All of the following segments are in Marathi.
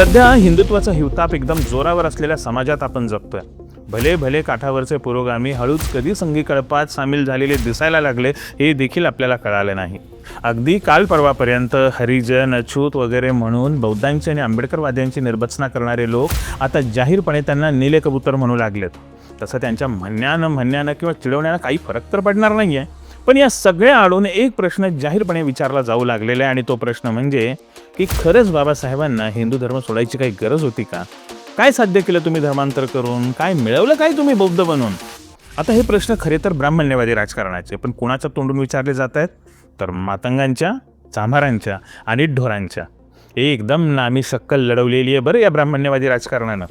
सध्या हिंदुत्वाचा हिवताप एकदम जोरावर असलेल्या समाजात आपण जगतोय. भले भले काठावरचे पुरोगामी हळूच कधी संघी कळपात सामील झालेले दिसायला लागले हे देखील आपल्याला कळाले नाही. अगदी काल परवापर्यंत हरिजन अछूत वगैरे म्हणून बौद्धांची आणि आंबेडकरवाद्यांची निर्बचना करणारे लोक आता जाहीरपणे त्यांना नीले कबूतर म्हणू लागलेत. तसं त्यांच्या म्हणण्यानं म्हणण्यानं किंवा चिडवण्यानं काही फरक तर पडणार नाही आहे पण या सगळ्या आडून एक प्रश्न जाहीरपणे विचारला जाऊ लागलेला आहे आणि तो प्रश्न म्हणजे की खरंच बाबासाहेबांना हिंदू धर्म सोडायची काही गरज होती का? काय साध्य केलं तुम्ही धर्मांतर करून? काय मिळवलं काय तुम्ही बौद्ध बनून? आता हे प्रश्न खरे तर ब्राह्मण्यवादी राजकारणाचे पण कुणाच्या तोंडून विचारले जात आहेत? तर मातंगांच्या चांभारांच्या आणि ढोरांच्या. एकदम नामी शक्कल लढवलेली आहे बरं या ब्राह्मण्यवादी राजकारणानं.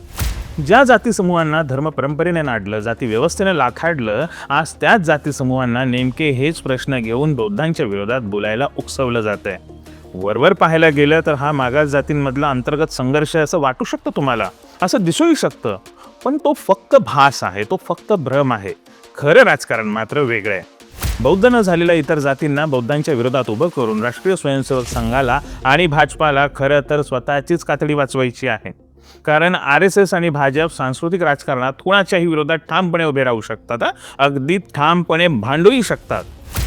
ज्या जाती समूहांना धर्म परंपरेने नाडलं जाती व्यवस्थेने लाखाडलं आज त्याच जाती समूहांना नेमके हेच प्रश्न घेऊन बौद्धांच्या विरोधात बोलायला उकसवलं जात आहे वरवर पाहायला गेलं तर हा मागास जातींमधला अंतर्गत संघर्ष आहे असं वाटू शकतं तुम्हाला? असं दिसूही शकतं. पण तो फक्त भास आहे तो फक्त भ्रम आहे. खरं राजकारण मात्र वेगळं आहे. बौद्ध न झालेल्या इतर जातींना बौद्धांच्या विरोधात उभं करून राष्ट्रीय स्वयंसेवक संघाला आणि भाजपाला खरं तर स्वतःचीच कातडी वाचवायची आहे. कारण आर एस एस आणि भाजप सांस्कृतिक राजकारणात कुणाच्याही विरोधात ठामपणे उभे राहू शकतात अगदी ठामपणे भांडूही शकतात.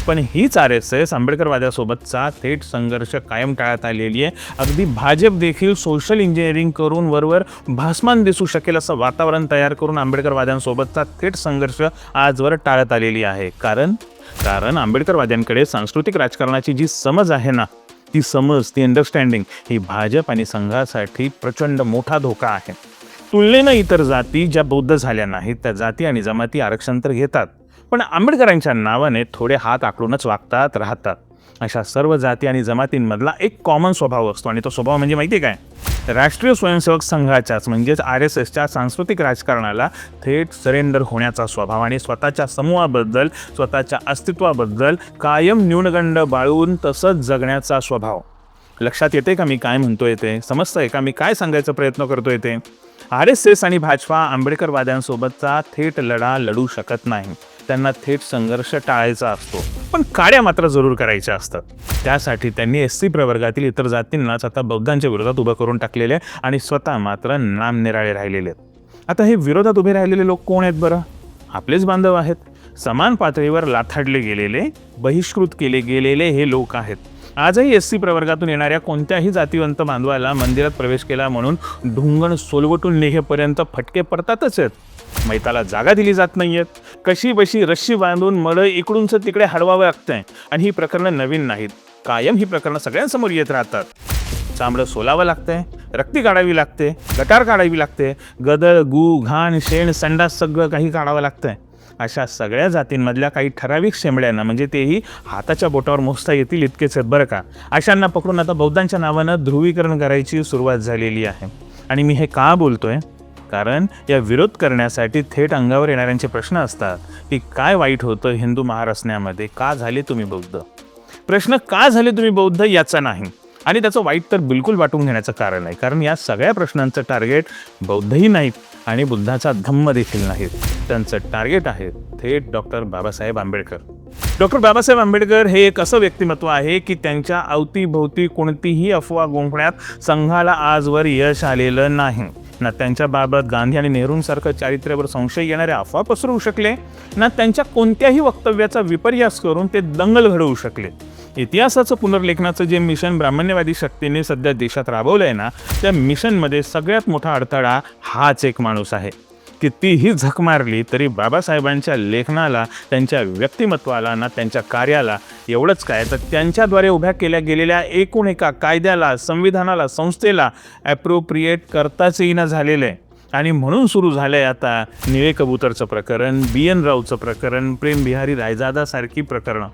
पण हीच आर एस एस आंबेडकरवाद्यासोबतचा थेट संघर्ष कायम टाळत आलेली आहे. अगदी भाजप देखील सोशल इंजिनिअरिंग करून वरवर भासमान दिसू शकेल असं वातावरण तयार करून आंबेडकरवाद्यांसोबतचा थेट संघर्ष आजवर टाळत आलेली आहे. कारण कारण आंबेडकरवाद्यांकडे सांस्कृतिक राजकारणाची जी समज आहे ना ती समज ती अंडरस्टँडिंग ही भाजप आणि संघासाठी प्रचंड मोठा धोका आहे. तुलनेनं इतर जाती ज्या बौद्ध झाल्या नाहीत त्या जाती आणि जमाती आरक्षण तर घेतात. पण आंबेडकरांच्या नावाने थोडे हात आकडूनच वागतात राहतात. अशा सर्व जाती आणि जमातींमधला एक कॉमन स्वभाव असतो आणि तो स्वभाव म्हणजे माहिती आहे काय? राष्ट्रीय स्वयंसेवक संघाच्याच म्हणजेच आर एस एसच्या सांस्कृतिक राजकारणाला थेट सरेंडर होण्याचा स्वभाव आणि स्वतःच्या समूहाबद्दल स्वतःच्या अस्तित्वाबद्दल कायम न्यूनगंड बाळून तसंच जगण्याचा स्वभाव. लक्षात येते का मी काय म्हणतो ते? समजतंय का मी काय सांगायचा प्रयत्न करतो ते? आर एस एस आणि भाजपा आंबेडकरवाद्यांसोबतचा थेट लढा लढू शकत नाही. त्यांना थेट संघर्ष टाळायचा असतो. पण काड्या मात्र जरूर करायच्या असतात. त्यासाठी त्यांनी एस सी प्रवर्गातील इतर जातींनाच आता बौद्धांच्या विरोधात उभं करून टाकलेले आहे आणि स्वतः मात्र नामनिराळे राहिलेले आहेत. आता हे विरोधात उभे राहिलेले लोक कोण आहेत बरं? आपलेच बांधव आहेत. समान पातळीवर लाथाडले गेलेले बहिष्कृत केले गेलेले हे लोक आहेत. आजही एस सी प्रवर्गातून येणाऱ्या कोणत्याही जातीवंत बांधवाला मंदिरात प्रवेश केला म्हणून ढुंगण सोलवटून निघेपर्यंत फटके पडतातच आहेत. मैताला जागा दिली जात नाहीयेत. कशी बशी रश्शी बांधून मळं इकडूनच तिकडे हडवावं लागतंय आणि ही प्रकरणं नवीन नाहीत. कायम ही प्रकरणं सगळ्यांसमोर येत राहतात. चांबडं सोलावं लागतंय रक्ती काढावी लागते गटार काढावी लागते गदळ गू घाण शेण संडास सगळं काही काढावं लागतंय. अशा सगळ्या जातींमधल्या काही ठराविक शेंबड्यांना म्हणजे तेही हाताच्या बोटावर मोजता येतील इतकेच आहेत बरं का. अशांना पकडून आता बौद्धांच्या नावानं ध्रुवीकरण करायची सुरुवात झालेली आहे. आणि मी हे का बोलतोय? कारण या विरोध करण्यासाठी थेट अंगावर येणाऱ्यांचे प्रश्न असतात की काय वाईट होतं हिंदू महारसण्यामध्ये का झाले तुम्ही बौद्ध? प्रश्न का झाले तुम्ही बौद्ध याचा नाही. आणि त्याचं वाईट तर बिलकुल वाटून घेण्याचं कारण आहे. कारण या सगळ्या प्रश्नांचं टार्गेट बौद्धही नाहीत आणि बुद्धाचा धम्म देखील नाहीत. त्यांचं टार्गेट आहे थेट डॉक्टर बाबासाहेब आंबेडकर. डॉक्टर बाबासाहेब आंबेडकर हे एक असं व्यक्तिमत्व आहे की त्यांच्या अवतीभोवती कोणतीही अफवा गोंफण्यात संघाला आजवर यश आलेलं नाही. ना त्यांच्याबाबत गांधी आणि नेहरूंसारखं चारित्र्यावर संशय येणारे अफवा पसरवू शकले ना त्यांच्या कोणत्याही वक्तव्याचा विपर्यास करून ते दंगल घडवू शकले. इतिहासाचं पुनर्लेखनाचं जे मिशन ब्राह्मण्यवादी शक्तीने सध्या देशात राबवलं आहे ना त्या मिशनमध्ये सगळ्यात मोठा अडथळा हाच एक माणूस आहे. कितीही झक मारली तरी बाबासाहेबांच्या लेखनाला त्यांच्या व्यक्तिमत्वाला ना त्यांच्या कार्याला एवढंच काय? तर त्यांच्याद्वारे उभ्या केल्या गेलेल्या एकूण एका कायद्याला संविधानाला संस्थेला ॲप्रोप्रिएट करताच येईना झालेलं आहे. आणि म्हणून सुरू झालं आहे आता निळे कबूतरचं प्रकरण बी एन रावचं प्रकरण प्रेमबिहारी रायजादासारखी प्रकरणं.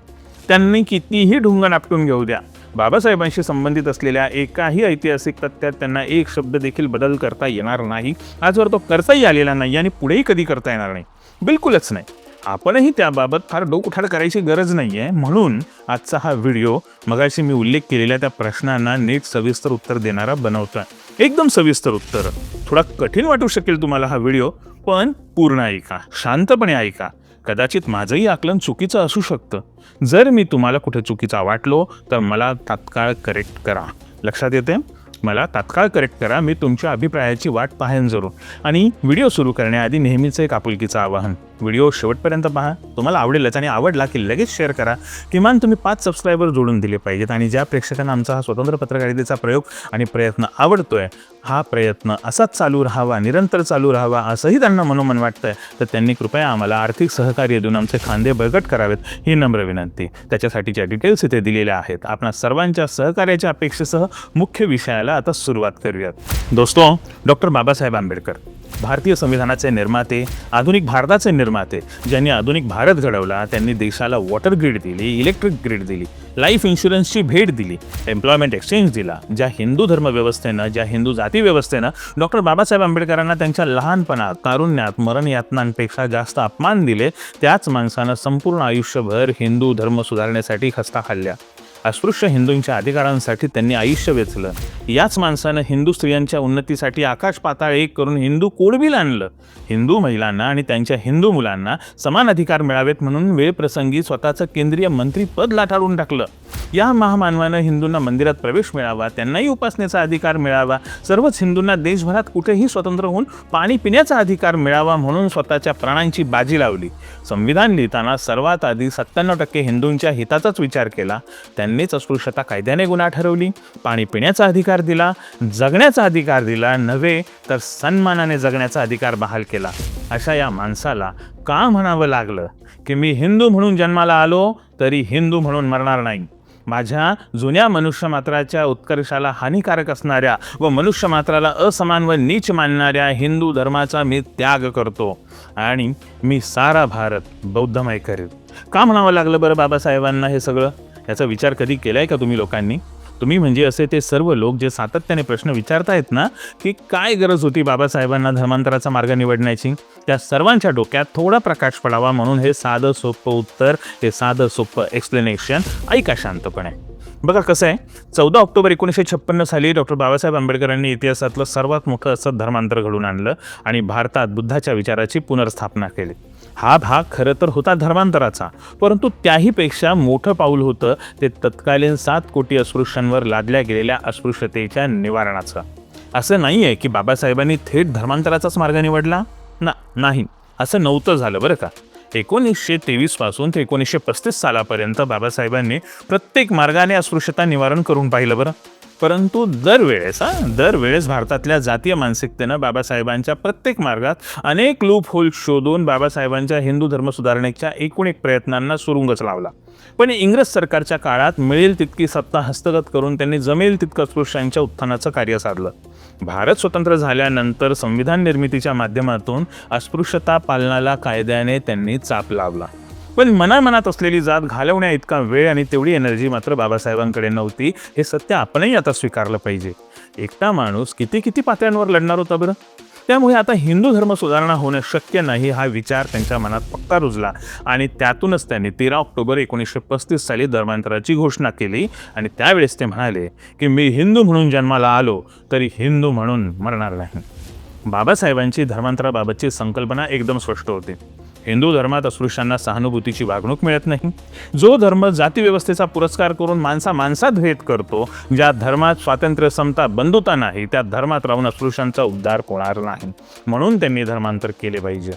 त्यांनी कितीही ढुंगण आपटून घेऊ द्या. बाबासाहेबांशी संबंधित असलेल्या एकाही ऐतिहासिक तथ्यात त्यांना एक शब्द देखील बदल करता येणार नाही. आजवर तो करताही आलेला नाही आणि पुढेही कधी करता येणार नाही? बिलकुलच नाही. आपणही त्याबाबत फार डोकउठाड करायची गरज नाही आहे म्हणून आजचा हा व्हिडिओ मगाशी मी उल्लेख केलेल्या त्या प्रश्नांना नीट सविस्तर उत्तर देणारा बनवतोय. एकदम सविस्तर उत्तर. थोडा कठीण वाटू शकेल तुम्हाला हा व्हिडिओ पण पूर्ण ऐका. शांतपणे ऐका. कदाचित माझंही आकलन चुकीचं असू शकतं. जर मी तुम्हाला कुठे चुकीचा वाटलो तर मला तात्काळ करेक्ट करा. लक्षात येते मला तात्काळ करेक्ट करा मी तुमच्या अभिप्रायाची वाट पाहेन जरूर. आणि व्हिडिओ सुरू करण्याआधी नेहमीचं एक आपुलकीचं आवाहन. व्हिडिओ शेवटपर्यंत पहा. तुम्हाला आवडेलच आणि आवडला की लगेच शेअर करा. किमान तुम्ही पाच सबस्क्रायबर जोडून दिले पाहिजेत आणि ज्या प्रेक्षकांना आमचा हा स्वतंत्र पत्रकारितेचा प्रयोग आणि प्रयत्न आवडतोय हा प्रयत्न असाच चालू राहावा निरंतर चालू राहावा असंही त्यांना मनोमन वाटतंय तर त्यांनी कृपया आम्हाला आर्थिक सहकार्य देऊन आमचे खांदे बळकट करावेत ही नम्र विनंती. त्याच्यासाठीच्या डिटेल्स इथे दिलेल्या आहेत. आपणा सर्वांच्या सहकार्याच्या अपेक्षेसह मुख्य विषयाला आता सुरुवात करूयात. दोस्तो डॉक्टर बाबासाहेब आंबेडकर. भारतीय संविधानाचे निर्माते आधुनिक भारताचे निर्माते ज्यांनी आधुनिक भारत घडवला त्यांनी देशाला वॉटर ग्रीड दिली इलेक्ट्रिक ग्रीड दिली लाईफ इन्शुरन्सची भेट दिली एम्प्लॉयमेंट एक्सचेंज दिला ज्या हिंदू धर्म व्यवस्थेनं ज्या हिंदू जाती व्यवस्थेनं डॉक्टर बाबासाहेब आंबेडकरांना त्यांच्या लहानपणात तारुण्यात मरण यातनांपेक्षा जास्त अपमान दिले त्याच माणसानं संपूर्ण आयुष्यभर हिंदू धर्म सुधारण्यासाठी खस्ता खाल्ल्या अस्पृश्य हिंदूंच्या अधिकारांसाठी त्यांनी आयुष्य वेचलं. याच माणसानं हिंदू स्त्रियांच्या उन्नतीसाठी आकाश पाताळ एक करून हिंदू कोडबील आणलं. हिंदू महिलांना आणि त्यांच्या हिंदू मुलांना समान अधिकार मिळावेत म्हणून वेळप्रसंगी स्वतःचं केंद्रीय मंत्रीपद लाटाळून टाकलं. या महामानवानं हिंदूंना मंदिरात प्रवेश मिळावा त्यांनाही उपासनेचा अधिकार मिळावा सर्वच हिंदूंना देशभरात कुठेही स्वतंत्र होऊन पाणी पिण्याचा अधिकार मिळावा म्हणून स्वतःच्या प्राणांची बाजी लावली. संविधान लिहिताना सर्वात आधी सत्त्याण्णव टक्के हिंदूंच्या हिताचाच विचार केला. त्यांनीच अस्पृश्यता कायद्याने गुन्हा ठरवली पाणी पिण्याचा अधिकार दिला जगण्याचा अधिकार दिला नव्हे तर सन्मानाने जगण्याचा अधिकार बहाल केला. अशा या माणसाला का म्हणावं लागलं? की मी हिंदू म्हणून जन्माला आलो तरी हिंदू म्हणून मरणार नाही. माझ्या जुन्या मनुष्यमात्राच्या उत्कर्षाला हानिकारक असणाऱ्या व मनुष्यमात्राला असमान व नीच मानणाऱ्या हिंदू धर्माचा मी त्याग करतो. आणि मी सारा भारत बौद्धमय करेल का म्हणावं लागलं बरं बाबासाहेबांना हे सगळं? याचा विचार कधी केलाय का तुम्ही लोकांनी? तुम्ही म्हणजे असे ते सर्व लोक जे सातत्याने प्रश्न विचारतायत ना की काय गरज होती बाबासाहेबांना धर्मांतराचा मार्ग निवडण्याची? त्या सर्वांच्या डोक्यात थोडा प्रकाश पडावा म्हणून हे साधं सोपं उत्तर हे साधं सोपं एक्सप्लेनेशन ऐका शांतपणे. बघा कसं आहे चौदा ऑक्टोबर एकोणीसशे छप्पन्न साली डॉक्टर बाबासाहेब आंबेडकरांनी इतिहासातलं सर्वात मोठं असं धर्मांतर घडून आणलं आणि भारतात बुद्धाच्या विचाराची पुनर्स्थापना केली. हा भाग खरं तर होता धर्मांतराचा परंतु त्याहीपेक्षा मोठं पाऊल होतं ते तत्कालीन सात कोटी अस्पृश्यांवर लादल्या गेलेल्या अस्पृश्यतेच्या निवारणाचं. असं नाही आहे की बाबासाहेबांनी थेट धर्मांतराचाच मार्ग निवडला? ना नाही. असं नव्हतं झालं बरं का. एकोणीसशे तेवीसपासून ते एकोणीसशे पस्तीस सालापर्यंत बाबासाहेबांनी प्रत्येक मार्गाने अस्पृश्यता निवारण करून पाहिलं बरं. परंतु दरवेळेस हा दरवेळेस भारतातल्या जातीय मानसिकतेनं बाबासाहेबांच्या प्रत्येक मार्गात अनेक लूप होल शोधून बाबासाहेबांच्या हिंदू धर्म सुधारणेच्या एकूण एक प्रयत्नांना सुरुंगच लावला. पण इंग्रज सरकारच्या काळात मिळेल तितकी सत्ता हस्तगत करून त्यांनी जमेल तितकं अस्पृश्यांच्या उत्थानाचं कार्य साधलं. भारत स्वतंत्र झाल्यानंतर संविधान निर्मितीच्या माध्यमातून अस्पृश्यता पालनाला कायद्याने त्यांनी चाप लावला. पण मनामनात असलेली जात घालवण्या इतका वेळ आणि तेवढी एनर्जी मात्र बाबासाहेबांकडे नव्हती. हे सत्य आपणही आता स्वीकारलं पाहिजे. एकटा माणूस किती किती पातळ्यांवर लढणार होता बरं? त्यामुळे आता हिंदू धर्म सुधारणा होणं शक्य नाही हा विचार त्यांच्या मनात पक्का रुजला. आणि त्यातूनच त्यांनी तेरा ऑक्टोबर एकोणीसशे पस्तीस साली धर्मांतराची घोषणा केली आणि त्यावेळेस ते म्हणाले की मी हिंदू म्हणून जन्माला आलो तरी हिंदू म्हणून मरणार नाही. बाबासाहेबांची धर्मांतराबाबतची संकल्पना एकदम स्पष्ट होती. हिंदू धर्मात अस्पृश्यांना सहानुभूतीची वागणूक मिळत नाही. जो धर्म जातीव्यवस्थेचा पुरस्कार करून माणसा माणसात भेद करतो ज्या धर्मात स्वातंत्र्य समता बंधुता नाही त्या धर्मात राहून अस्पृश्यांचा उद्धार होणार नाही. म्हणून त्यांनी धर्मांतर केले पाहिजे.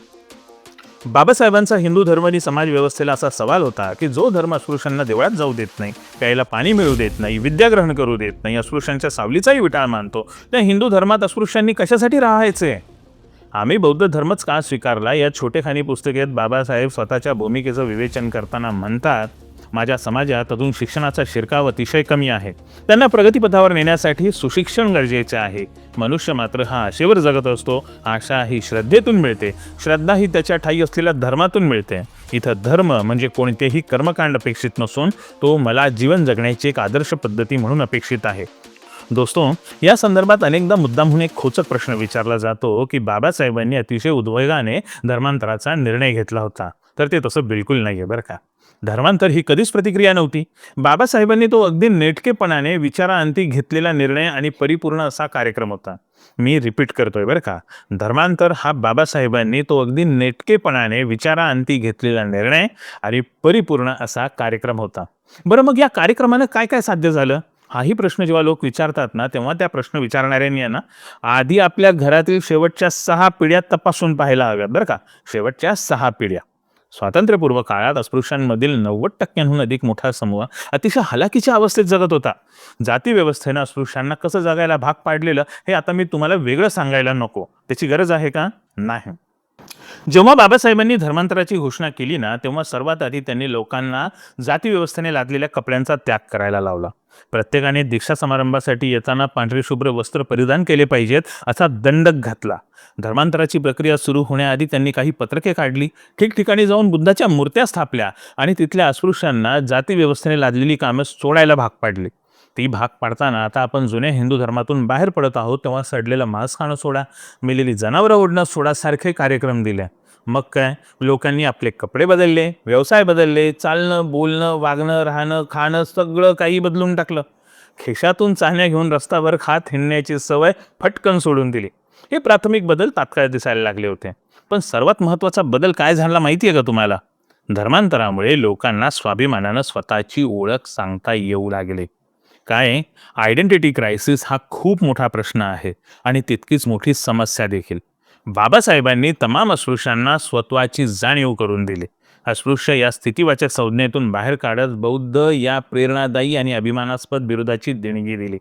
बाबासाहेबांचा हिंदू धर्म आणि समाज व्यवस्थेला असा सवाल होता की जो धर्म अस्पृश्यांना देवळात जाऊ देत नाही प्यायला पाणी मिळू देत नाही विद्याग्रहण करू देत नाही अस्पृश्यांच्या सावलीचाही विटाळ मानतो त्या हिंदू धर्मात अस्पृश्यांनी कशासाठी राहायचे? आम्ही बौद्ध धर्मच का स्वीकारला? या छोटेखानी पुस्तकेत बाबासाहेब स्वतःच्या भूमिकेचं विवेचन करताना म्हणतात माझ्या समाजात अजून शिक्षणाचा शिरकाव अतिशय कमी आहे. त्यांना प्रगतीपथावर नेण्यासाठी सुशिक्षण गरजेचे आहे. मनुष्य मात्र हा आशेवर जगत असतो. आशा ही श्रद्धेतून मिळते. श्रद्धा ही त्याच्या ठाई असलेल्या धर्मातून मिळते. इथं धर्म म्हणजे कोणतेही कर्मकांड अपेक्षित नसून तो मला जीवन जगण्याची एक आदर्श पद्धती म्हणून अपेक्षित आहे. दोस्तो या संदर्भात अनेकदा मुद्दा म्हणून एक खोचक प्रश्न विचारला जातो की बाबासाहेबांनी अतिशय उद्वेगाने धर्मांतराचा निर्णय घेतला होता. तर ते तसं बिलकुल नाही आहे बरं का. धर्मांतर ही कधीच प्रतिक्रिया नव्हती. बाबासाहेबांनी तो अगदी नेटकेपणाने विचारांती घेतलेला निर्णय आणि परिपूर्ण असा कार्यक्रम होता. मी रिपीट करतोय बरं का. धर्मांतर हा बाबासाहेबांनी तो अगदी नेटकेपणाने विचारांती घेतलेला निर्णय आणि परिपूर्ण असा कार्यक्रम होता. बरं मग या कार्यक्रमानं काय काय साध्य झालं? हाही प्रश्न जेव्हा लोक विचारतात ना तेव्हा त्या प्रश्न विचारणाऱ्यांनी आहे ना आधी आपल्या घरातील शेवटच्या सहा पिढ्या तपासून पाहायला हव्यात बरं का. शेवटच्या सहा पिढ्या. स्वातंत्र्यपूर्व काळात अस्पृश्यांमधील नव्वद टक्क्यांहून अधिक मोठा समूह अतिशय हलाखीच्या अवस्थेत जगत होता. जाती व्यवस्थेनं अस्पृश्यांना कसं जगायला भाग पाडलेलं हे आता मी तुम्हाला वेगळं सांगायला नको. त्याची गरज आहे का? नाही. जेव्हा बाबासाहेबांनी धर्मांतराची घोषणा केली ना तेव्हा सर्वात आधी त्यांनी लोकांना जातीव्यवस्थेने लादलेल्या कपड्यांचा त्याग करायला लावला. प्रत्येकाने दीक्षा समारंभासाठी येताना पांढरे शुभ्र वस्त्र परिधान केले पाहिजेत असा दंडक घातला. धर्मांतराची प्रक्रिया सुरू होण्याआधी त्यांनी काही पत्रके काढली. ठिकठिकाणी जाऊन बुद्धाच्या मूर्त्या स्थापल्या आणि तिथल्या अस्पृश्यांना जातीव्यवस्थेने लादलेली कामं सोडायला भाग पाडली. ती भाग पाडताना आता आपण जुन्या हिंदू धर्मातून बाहेर पडत आहोत तेव्हा सडलेलं मांस खाणं सोडा मेलेली जनावरं ओढणं सोडा सारखे कार्यक्रम दिले. मग काय? लोकांनी आपले कपडे बदलले व्यवसाय बदलले चालणं बोलणं वागणं राहणं खाणं सगळं काही बदलून टाकलं. खिशातून चाहण्या घेऊन रस्त्यावर खात हिंडण्याची सवय फटकन सोडून दिली. हे प्राथमिक बदल तात्काळ दिसायला लागले होते. पण सर्वात महत्त्वाचा बदल काय झाला माहिती आहे का तुम्हाला? धर्मांतरामुळे लोकांना स्वाभिमानानं स्वतःची ओळख सांगता येऊ लागली. काय? आयडेंटिटी क्रायसिस हा खूप मोठा प्रश्न आहे आणि तितकीच मोठी समस्या देखील. बाबासाहेबांनी तमाम अस्पृश्यांना स्वत्वाची जाणीव करून दिली. अस्पृश्य या स्थितीवाचक संज्ञेतून बाहेर काढत बौद्ध या प्रेरणादायी आणि अभिमानास्पद विरोधाची देणगी दिली.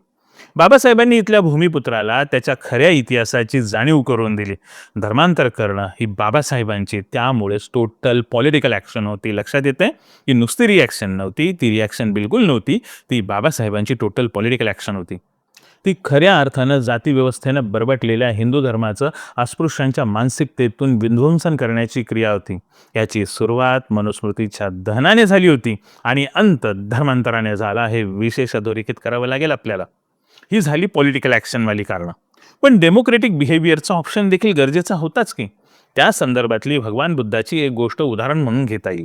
बाबासाहेबांनी इथल्या भूमिपुत्राला त्याच्या खऱ्या इतिहासाची जाणीव करून दिली. धर्मांतर करणं ही बाबासाहेबांची त्यामुळेच टोटल पॉलिटिकल ॲक्शन होती. लक्षात येते की नुसती रिॲक्शन नव्हती ती रिॲक्शन बिलकुल नव्हती. ती बाबासाहेबांची टोटल पॉलिटिकल ॲक्शन होती. ती खऱ्या अर्थानं जाती व्यवस्थेनं बरबटलेल्या हिंदू धर्माचं अस्पृश्यांच्या मानसिकतेतून विध्वंसन करण्याची क्रिया होती. याची सुरुवात मनुस्मृतीच्या दहनाने झाली होती आणि अंत धर्मांतराने झाला. हे विशेष अधोरेखित करावं लागेल आपल्याला. ही झाली पॉलिटिकल ॲक्शनवाली कारणं. पण डेमोक्रेटिक बिहेवियरचा ऑप्शन देखील गरजेचा होताच की. त्या संदर्भातली भगवान बुद्धाची एक गोष्ट उदाहरण म्हणून घेता येईल.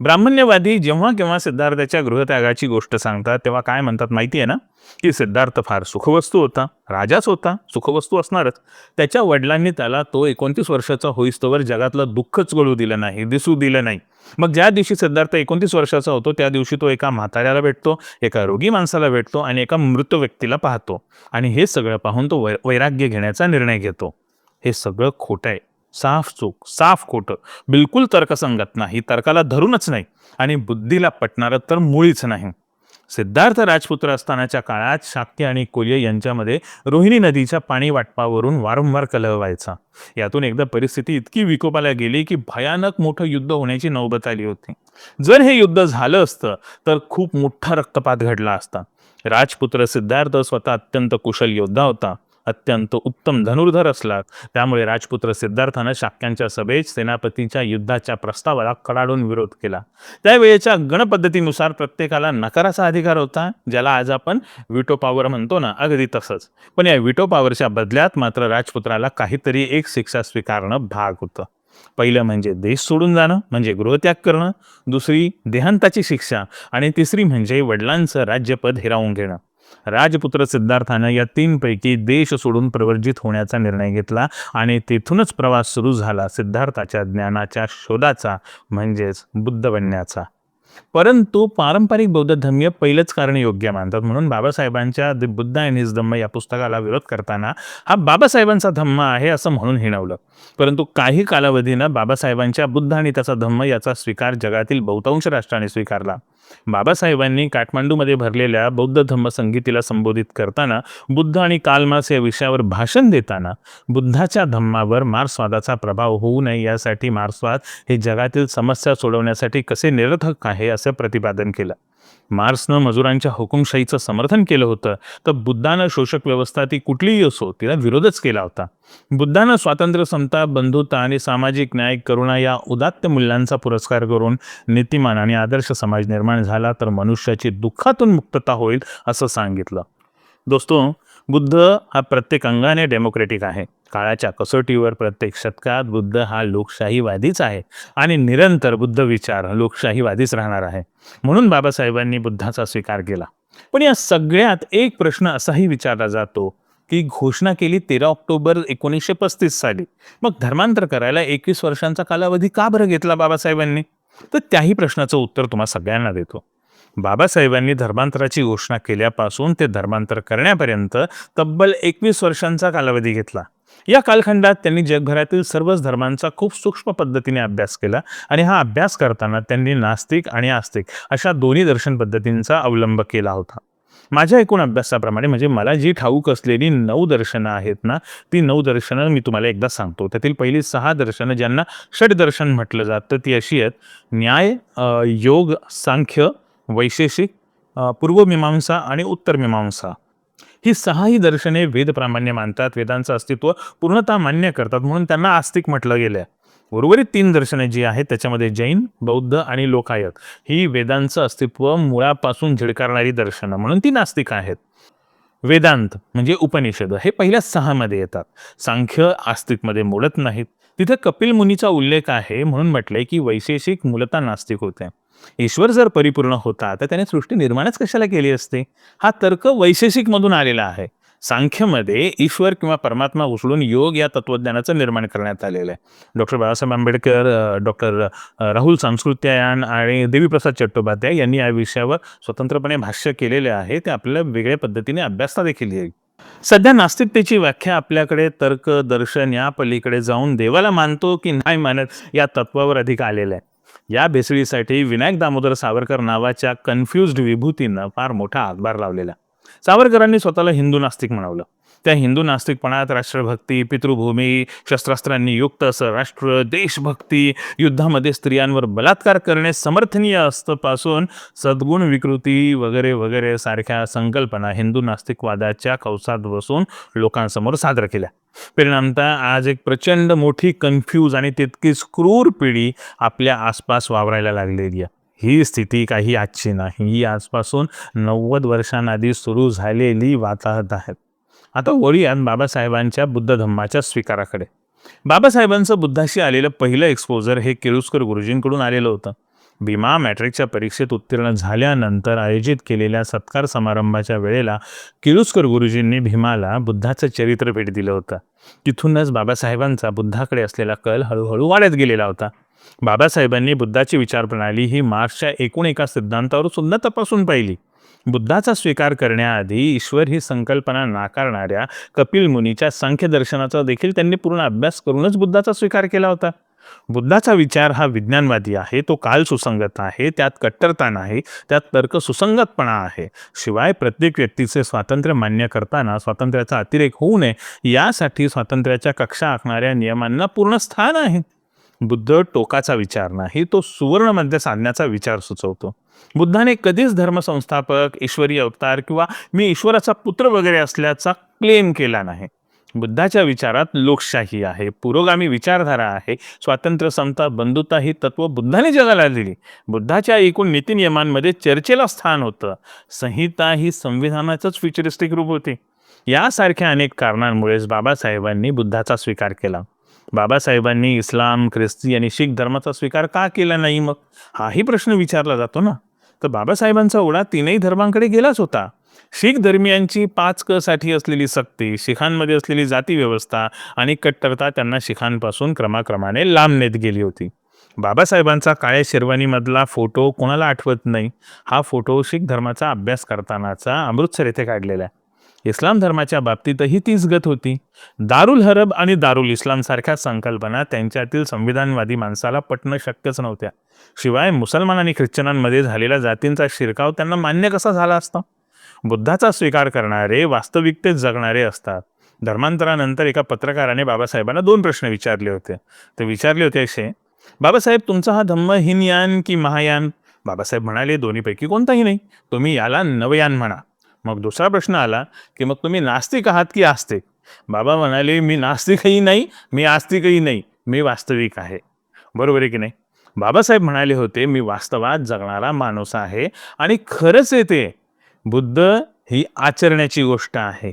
ब्राह्मण्यवादी जेव्हा केव्हा सिद्धार्थाच्या गृहत्यागाची गोष्ट सांगतात तेव्हा काय म्हणतात माहिती आहे ना? की सिद्धार्थ फार सुखवस्तू होता राजाच होता सुखवस्तू असणारच. त्याच्या वडिलांनी त्याला तो एकोणतीस वर्षाचा होईस्तोवर जगातलं दुःखच गळू दिलं नाही दिसू दिलं नाही. मग ज्या दिवशी सिद्धार्थ एकोणतीस वर्षाचा होतो त्या दिवशी तो एका म्हाताऱ्याला भेटतो एका रोगी माणसाला भेटतो आणि एका मृत व्यक्तीला पाहतो. आणि हे सगळं पाहून तो वै वैराग्य घेण्याचा निर्णय घेतो. हे सगळं खोटं आहे. साफ चूक साफ खोटं. बिलकुल तर्कसंगत नाही. तर्काला धरूनच नाही. आणि बुद्धीला पटणारं तर मुळीच नाही. सिद्धार्थ राजपुत्र असतानाच्या काळात शाक्य आणि कोल्य यांच्यामध्ये रोहिणी नदीच्या पाणी वाटपावरून वारंवार कलह व्हायचा. यातून एकदा परिस्थिती इतकी विकोपाला गेली की भयानक मोठं युद्ध होण्याची नौबत आली होती. जर हे युद्ध झालं असतं तर खूप मोठा रक्तपात घडला असता. राजपुत्र सिद्धार्थ स्वतः अत्यंत कुशल योद्धा होता. अत्यंत उत्तम धनुर्धर असला त्यामुळे राजपुत्र सिद्धार्थानं शाक्यांच्या सभेत सेनापतीच्या युद्धाच्या प्रस्तावाला कडाडून विरोध केला. त्यावेळेच्या गणपद्धतीनुसार प्रत्येकाला नकाराचा अधिकार होता ज्याला आज आपण विटो पॉवर म्हणतो ना अगदी तसंच. पण या विटो पॉवरच्या बदल्यात मात्र राजपुत्राला काहीतरी एक शिक्षा स्वीकारणं भाग होतं. पहिलं म्हणजे देश सोडून जाणं म्हणजे गृहत्याग करणं. दुसरी देहांताची शिक्षा. आणि तिसरी म्हणजे वडिलांचं राज्यपद हिरावून घेणं. राजपुत्र सिद्धार्थानं या तीनपैकी देश सोडून प्रवर्जित होण्याचा निर्णय घेतला आणि तेथूनच प्रवास सुरू झाला सिद्धार्थाच्या ज्ञानाच्या शोधाचा म्हणजेच बुद्ध बनण्याचा परंतु पारंपरिक बौद्ध धम्य पहिलंच कारण योग्य मानतात. म्हणून बाबासाहेबांच्या the Buddha and his Dhamma या पुस्तकाला विरोध करताना हा बाबासाहेबांचा धम्म आहे असं म्हणून हिणवलं. परंतु काही कालावधीनं बाबासाहेबांच्या बुद्ध आणि त्याचा धम्म याचा स्वीकार जगातील बहुतांश राष्ट्रांनी स्वीकारला. बाबासाहेबांनी काठमांडूमध्ये भरलेल्या बौद्ध धम्म संगीतीला संबोधित करताना बुद्ध आणि कालमास या विषयावर भाषण देताना बुद्धाच्या धम्मावर मार्क्सवादाचा प्रभाव होऊ नये यासाठी मार्क्सवाद हे जगातील समस्या सोडवण्यासाठी कसे निरर्थक आहे असं प्रतिपादन केलं. मार्क्सनं मजुरांच्या हुकुमशाहीचं समर्थन केलं होतं तर बुद्धानं शोषक व्यवस्था ती कुठलीही असो तिला विरोधच केला होता. बुद्धानं स्वातंत्र्य समता बंधुता आणि सामाजिक न्याय करुणा या उदात्त मूल्यांचा पुरस्कार करून नीतिमान आणि आदर्श समाज निर्माण झाला तर मनुष्याची दुःखातून मुक्तता होईल असं सांगितलं. दोस्तो बुद्ध हा प्रत्येक अंगाने डेमोक्रेटिक आहे. काळाच्या कसोटीवर प्रत्येक शतकात बुद्ध हा लोकशाहीवादीच आहे आणि निरंतर बुद्ध विचार लोकशाहीवादीच राहणार आहे. म्हणून बाबासाहेबांनी बुद्धाचा स्वीकार केला. पण या सगळ्यात एक प्रश्न असाही विचारला जातो की घोषणा केली तेरा ऑक्टोबर एकोणीसशे पस्तीस साली. मग धर्मांतर करायला एकवीस वर्षांचा कालावधी का बरं घेतला बाबासाहेबांनी? तर त्याही प्रश्नाचं उत्तर तुम्हा सगळ्यांना देतो. बाबासाहेबांनी धर्मांतराची घोषणा केल्यापासून ते धर्मांतर करण्यापर्यंत तब्बल एकवीस वर्षांचा कालावधी घेतला. या कालखंडात त्यांनी जगभरातील सर्वच धर्मांचा खूप सूक्ष्म पद्धतीने अभ्यास केला आणि हा अभ्यास करताना त्यांनी नास्तिक आणि आस्तिक अशा दोन्ही दर्शन पद्धतींचा अवलंब केला होता. माझ्या एकूण अभ्यासाप्रमाणे म्हणजे मला जी ठाऊक असलेली नऊ दर्शनं आहेत ना ती नऊ दर्शनं मी तुम्हाला एकदा सांगतो. त्यातील पहिली सहा दर्शनं ज्यांना षडदर्शन म्हटलं जातं ती अशी आहेत न्याय योग सांख्य वैशेषिक पूर्वमीमांसा आणि उत्तरमीमांसा ही सहाही दर्शने वेद प्रामाण्य मानतात. वेदांचं अस्तित्व पूर्णतः मान्य करतात. म्हणून त्यांना आस्तिक म्हटलं गेलं आहे उर्वरित तीन दर्शने जी आहेत त्याच्यामध्ये जैन बौद्ध आणि लोकायत ही वेदांचं अस्तित्व मुळापासून झिडकारणारी दर्शनं. म्हणून ती नास्तिक आहेत. वेदांत म्हणजे उपनिषद हे पहिल्या सहामध्ये येतात. सांख्य आस्तिकमध्ये मोडत नाहीत. तिथे कपिल मुनीचा उल्लेख आहे. म्हणून म्हटलंय की वैशेषिक मूलतः नास्तिक होते. ईश्वर जर परिपूर्ण होता तर त्याने सृष्टी निर्माणच कशाला केली असते? हा तर्क वैशेषिक मधून आलेला आहे. सांख्यमध्ये ईश्वर किंवा परमात्मा उचलून योग या तत्वज्ञानाचं निर्माण करण्यात आलेलं आहे. डॉक्टर बाबासाहेब आंबेडकर डॉक्टर राहुल सांस्कृत्यायन आणि देवीप्रसाद चट्टोपाध्याय यांनी या विषयावर स्वतंत्रपणे भाष्य केलेले आहे. ते आपल्याला वेगळ्या पद्धतीने अभ्यासता देखील येईल सध्या नास्तिकतेची व्याख्या आपल्याकडे तर्क दर्शन या पलीकडे जाऊन देवाला मानतो की नाही मानत या तत्वावर अधिक आलेलं आहे. या भेसळीसाठी विनायक दामोदर सावरकर नावाच्या कन्फ्युज्ड विभूतीनं फार मोठा हातभार लावलेला. सावरकरांनी स्वतःला हिंदू नास्तिक म्हणवलं. त्या हिंदू नास्तिकपणात राष्ट्रभक्ती पितृभूमी शस्त्रास्त्रांनी युक्त असं राष्ट्र देशभक्ती युद्धामध्ये स्त्रियांवर बलात्कार करणे समर्थनीय असतं पासून सद्गुण विकृती वगैरे वगैरे सारख्या संकल्पना हिंदू नास्तिकवादाच्या कवसात बसून लोकांसमोर सादर केल्या. परिणामतः आज एक प्रचंड मोठी कन्फ्यूज आणि तितकीच क्रूर पिढी आपल्या आसपास वावरायला लागलेली आहे. ही स्थिती काही आजची नाही. ही आजपासून नव्वद वर्षांआधी सुरू झालेली वाताहत आहेत आता वळूयात बाबासाहेबांच्या बुद्ध धम्माच्या स्वीकाराकडे. बाबासाहेबांचं बुद्धाशी आलेलं पहिलं एक्सपोजर हे किरुस्कर गुरुजींकडून आलेलं होतं. भीमा मॅट्रिकच्या परीक्षेत उत्तीर्ण झाल्यानंतर आयोजित केलेल्या सत्कार समारंभाच्या वेळेला किरुस्कर गुरुजींनी भीमाला बुद्धाचं चरित्र भेट दिलं होतं. तिथूनच बाबासाहेबांचा बुद्धाकडे असलेला कल हळूहळू वाढत गेलेला होता. बाबासाहेबांनी बुद्धाची विचारप्रणाली ही मार्क्सच्या एकूण एका सिद्धांतावर सुद्धा तपासून पाहिली. बुद्धाचा स्वीकार करण्याआधी ईश्वर ही संकल्पना नाकारणाऱ्या कपिल मुनीच्या सांख्यदर्शनाचा देखील त्यांनी पूर्ण अभ्यास करूनच बुद्धाचा स्वीकार केला होता. बुद्धाचा विचार हा विज्ञानवादी आहे तो काल सुसंगत आहे त्यात कट्टरता नाही त्यात तर्क सुसंगतपणा आहे. शिवाय प्रत्येक व्यक्तीचे स्वातंत्र्य मान्य करताना स्वातंत्र्याचा अतिरेक होऊ नये यासाठी स्वातंत्र्याच्या कक्षा आखणाऱ्या नियमांना पूर्ण स्थान आहे. बुद्ध टोकाचा विचार नाही तो सुवर्णमध्ये साधण्याचा विचार सुचवतो. बुद्धाने कधीच धर्मसंस्थापक ईश्वरी अवतार किंवा मी ईश्वराचा पुत्र वगैरे असल्याचा क्लेम केला नाही. बुद्धाच्या विचारात लोकशाही आहे पुरोगामी विचारधारा आहे स्वातंत्र्य समता बंधुता ही तत्व बुद्धाने जगाला दिली. बुद्धाच्या एकूण नीतिनियमांमध्ये चर्चेला स्थान होतं. संहिता ही संविधानाचंच फ्युचरिस्टिक रूप होती. यासारख्या अनेक कारणांमुळेच बाबासाहेबांनी बुद्धाचा स्वीकार केला. बाबासाहेबांनी इस्लाम ख्रिस्ती आणि शीख धर्माचा स्वीकार का केला नाही मग? हाही प्रश्न विचारला जातो ना. तर बाबासाहेबांचा ओढा तीनही धर्मांकडे गेलाच होता. शीख धर्मियांची पाच क साठी असलेली सक्ती शिखांमध्ये असलेली जाती व्यवस्था आणि कट्टरता त्यांना शिखांपासून क्रमाक्रमाने लांब नेत गेली होती. बाबासाहेबांचा काळ्या शेरवानीमधला फोटो कोणाला आठवत नाही? हा फोटो शीख धर्माचा अभ्यास करतानाचा अमृतसर येथे काढलेला आहे. इस्लाम धर्माच्या बाबतीतही तीच गत होती. दारुल हरब आणि दारुल इस्लाम सारख्या संकल्पना त्यांच्यातील संविधानवादी माणसाला पटणं शक्यच नव्हत्या. शिवाय मुसलमान आणि ख्रिश्चनांमध्ये झालेला जातींचा शिरकाव त्यांना मान्य कसा झाला असता? बुद्धाचा स्वीकार करणारे वास्तविकतेत जगणारे असतात. धर्मांतरानंतर एका पत्रकाराने बाबासाहेबांना दोन प्रश्न विचारले होते. ते विचारले होते असे बाबासाहेब तुमचा हा धम्म हिनयान की महायान? बाबासाहेब म्हणाले दोन्हीपैकी कोणताही नाही. तुम्ही याला नवयान म्हणा. मग दुसरा प्रश्न आला की मग तुम्ही नास्तिक आहात की आस्तिक? बाबा म्हणाले मी नास्तिकही नाही मी आस्तिकही नाही मी वास्तविक आहे. बरोबर आहे की नाही? बाबासाहेब म्हणाले होते मी वास्तवात जगणारा माणूस आहे आणि खरंच येते बुद्ध ही आचरण्याची गोष्ट आहे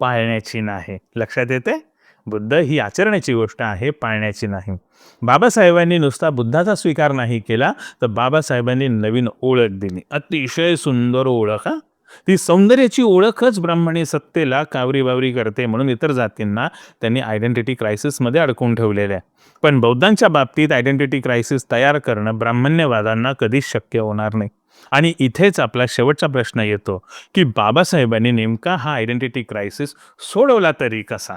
पाळण्याची नाही. लक्षात येते बुद्ध ही आचरण्याची गोष्ट आहे पाळण्याची नाही. बाबासाहेबांनी नुसता बुद्धाचा स्वीकार नाही केला तर बाबासाहेबांनी नवीन ओळख दिली. अतिशय सुंदर ओळख हा. ती सौंदर्याची ओळखच ब्राह्मणी सत्तेला कावरी बावरी करते म्हणून इतर जातींना त्यांनी आयडेंटिटी क्रायसिसमध्ये अडकून ठेवलेले आहे. पण बौद्धांच्या बाबतीत आयडेंटिटी क्रायसिस तयार करणं ब्राह्मण्यवादांना कधीच शक्य होणार नाही. आणि इथेच आपला शेवटचा प्रश्न येतो की बाबासाहेबांनी नेमका हा आयडेंटिटी क्रायसिस सोडवला तरी कसा?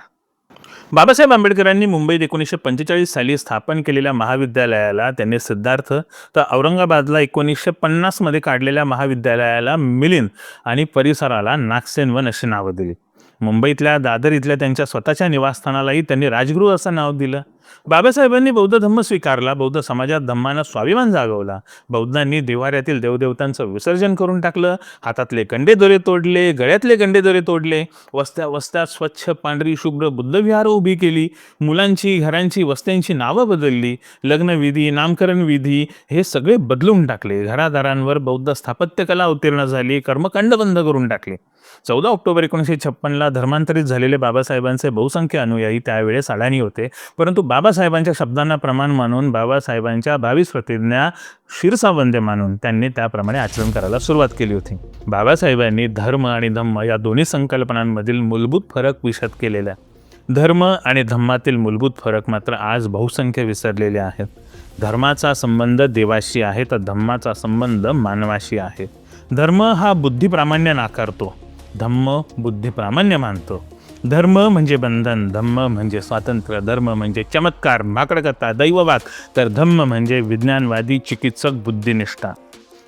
बाबासाहेब आंबेडकरांनी मुंबईत एकोणीसशे पंचेचाळीस साली स्थापन केलेल्या महाविद्यालयाला त्यांनी सिद्धार्थ तर औरंगाबादला एकोणीसशे पन्नासमध्ये काढलेल्या महाविद्यालयाला मिलिंद आणि परिसराला नागसेनवन अशी नावं दिली. मुंबईतल्या दादर इथल्या त्यांच्या स्वतःच्या निवासस्थानालाही त्यांनी राजगुरु असं नाव दिलं. बाबासाहेबांनी बौद्ध धम्म स्वीकारला बौद्ध समाजात धम्मानं स्वाभिमान जागवला. बौद्धांनी देवाऱ्यातील देवदेवतांचं विसर्जन करून टाकलं हातातले कंडे दोरे तोडले गळ्यातले कंडे दोरे तोडले वस्त्या वस्त्यात स्वच्छ पांढरी शुभ्र बुद्धविहार उभी केली मुलांची घरांची वस्त्यांची नावं बदलली लग्नविधी नामकरण विधी हे सगळे बदलून टाकले. घरादारांवर बौद्ध स्थापत्यकला उत्तीर्ण झाली कर्मकांड बंद करून टाकले. चौदा ऑक्टोबर एकोणीसशे छप्पनला धर्मांतरित झालेले बाबासाहेबांचे बहुसंख्य अनुयायी त्यावेळेस अडाणी होते. परंतु बाबासाहेबांच्या शब्दांना प्रमाण मानून बाबासाहेबांच्या बावीस प्रतिज्ञा शिरसावंदे मानून त्यांनी त्याप्रमाणे आचरण करायला सुरुवात केली होती. बाबासाहेबांनी धर्म आणि धम्म या दोन्ही संकल्पनांमधील मूलभूत फरक विशद केलेला आहे. धर्म आणि धम्मातील मूलभूत फरक मात्र आज बहुसंख्य विसरलेले आहेत. धर्माचा संबंध देवाशी आहे तर धम्माचा संबंध मानवाशी आहे. धर्म हा बुद्धिप्रामाण्य नाकारतो. धम्म बुद्धिप्रामाण्य मानतो. धर्म म्हणजे बंधन धम्म म्हणजे स्वातंत्र्य धर्म म्हणजे चमत्कार माकडकथा दैववाद तर धम्म म्हणजे विज्ञानवादी चिकित्सक बुद्धिनिष्ठा.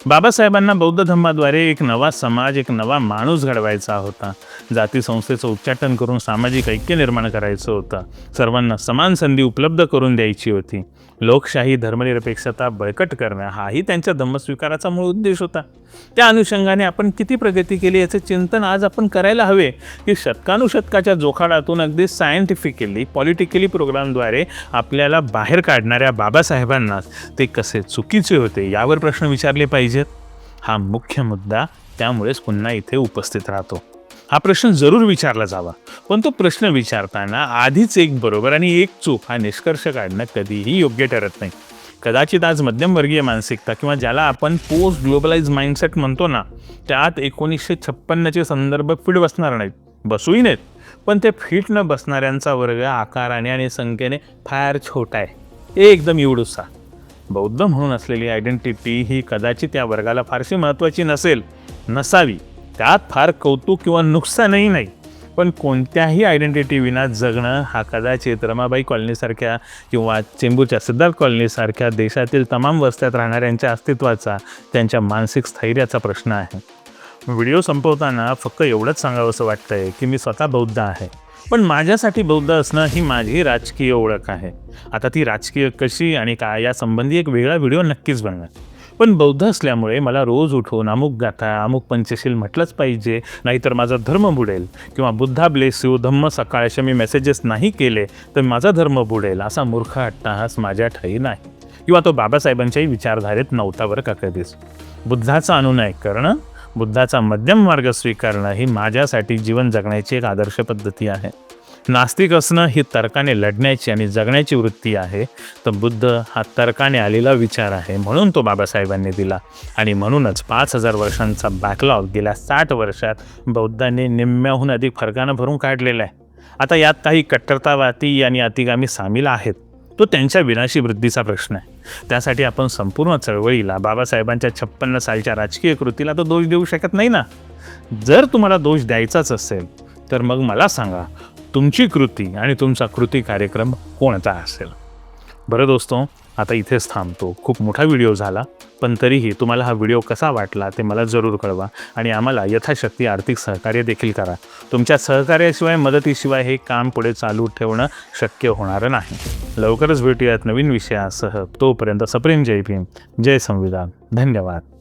बाबासाहेबांना बौद्ध धर्माद्वारे एक नवा समाज एक नवा माणूस घडवायचा होता. जाती संस्थेचं उच्चाटन करून सामाजिक ऐक्य निर्माण करायचं होतं. सर्वांना समान संधी उपलब्ध करून द्यायची होती. लोकशाही धर्मनिरपेक्षता बळकट करणं हाही त्यांच्या धम्मस्वीकाराचा मूळ उद्देश होता. त्या अनुषंगाने आपण किती प्रगती केली याचे चिंतन आज आपण करायला हवे की शतकानुशतकाच्या जोखाडातून अगदी सायंटिफिकली पॉलिटिकली प्रोग्रामद्वारे आपल्याला बाहेर काढणाऱ्या बाबासाहेबांनाच ते कसे चुकीचे होते यावर प्रश्न विचारले पाहिजे. पाहिजेत. हा मुख्य मुद्दा त्यामुळेच पुन्हा इथे उपस्थित राहतो. हा प्रश्न जरूर विचारला जावा पण तो प्रश्न विचारताना आधीच एक बरोबर आणि एक चूक हा निष्कर्ष काढणं कधीही योग्य ठरत नाही. कदाचित आज मध्यमवर्गीय मानसिकता किंवा ज्याला आपण पोस्ट ग्लोबलाइज माइंडसेट म्हणतो ना त्यात एकोणीसशे छप्पन्नचे संदर्भ फिट बसणार नाहीत बसूही नाहीत. पण ते फिट न बसणाऱ्यांचा वर्ग आकाराने आणि संख्येने फार छोटा आहे. एकदम एवढूसा बौद्ध म्हणून असलेली आयडेंटिटी ही कदाचित या वर्गाला फारशी महत्त्वाची नसेल. नसावी. त्यात फार कौतुक किंवा नुकसानही नाही. पण कोणत्याही आयडेंटिटी विना जगणं हा कदाचित रमाबाई कॉलनीसारख्या किंवा चेंबूरच्या सिद्धार्थ कॉलनीसारख्या देशातील तमाम वस्त्यात राहणाऱ्यांच्या अस्तित्वाचा त्यांच्या मानसिक स्थैर्याचा प्रश्न आहे. व्हिडिओ संपवताना फक्त एवढंच सांगावंसं वाटतंय की मी स्वतः बौद्ध आहे. पण माझ्यासाठी बौद्ध असणं ही माझी राजकीय ओळख आहे. आता ती राजकीय कशी आणि काय या संबंधी एक वेगळा व्हिडिओ नक्कीच बनणार. पण बौद्ध असल्यामुळे मला रोज उठून अमुक गाथा अमुक पंचशील म्हटलंच पाहिजे नाहीतर माझा धर्म बुडेल किंवा बुद्धा ब्लेस यू धम्म सकाळ असे मी मेसेजेस नाही केले तर माझा धर्म बुडेल असा मूर्ख अट्टाहास माझ्या ठाई नाही. किंवा तो बाबासाहेबांच्याही विचारधारेत नव्हता बरं का कधीच. बुद्धाचा अनुनय करणं बुद्धाचा मध्यम मार्ग स्वीकारणं ही माझ्यासाठी जीवन जगण्याची एक आदर्श पद्धती आहे. नास्तिक असणं ही तर्काने लढण्याची आणि जगण्याची वृत्ती आहे. तर बुद्ध हा तर्काने आलेला विचार आहे म्हणून तो बाबासाहेबांनी दिला. आणि म्हणूनच पाच हजार वर्षांचा बॅकलॉग गेल्या साठ वर्षात बौद्धांनी निम्म्याहून अधिक फरकानं भरून काढलेला आहे. आता यात काही कट्टरतावादी आणि अतिगामी सामील आहेत. तो त्यांच्या विनाशी वृद्धीचा प्रश्न आहे. त्यासाठी आपण संपूर्ण चळवळीला बाबासाहेबांच्या छप्पन्न सालच्या राजकीय कृतीला तर दोष देऊ शकत नाही ना. जर तुम्हाला दोष द्यायचाच असेल तर मग मला सांगा तुमची कृती आणि तुमचा कृती कार्यक्रम कोणता असेल? बरं दोस्तो आता इथेच थांबतो. खूप मोठा व्हिडिओ झाला पण तरीही तुम्हाला हा व्हिडिओ कसा वाटला ते मला जरूर कळवा आणि आम्हाला यथाशक्ती आर्थिक सहकार्य देखील करा. तुमच्या सहकार्याशिवाय मदतीशिवाय हे काम पुढे चालू ठेवणं शक्य होणारं नाही. लवकरच भेटूयात नवीन विषयासह. तोपर्यंत सप्रेम जय भीम. जय संविधान. धन्यवाद.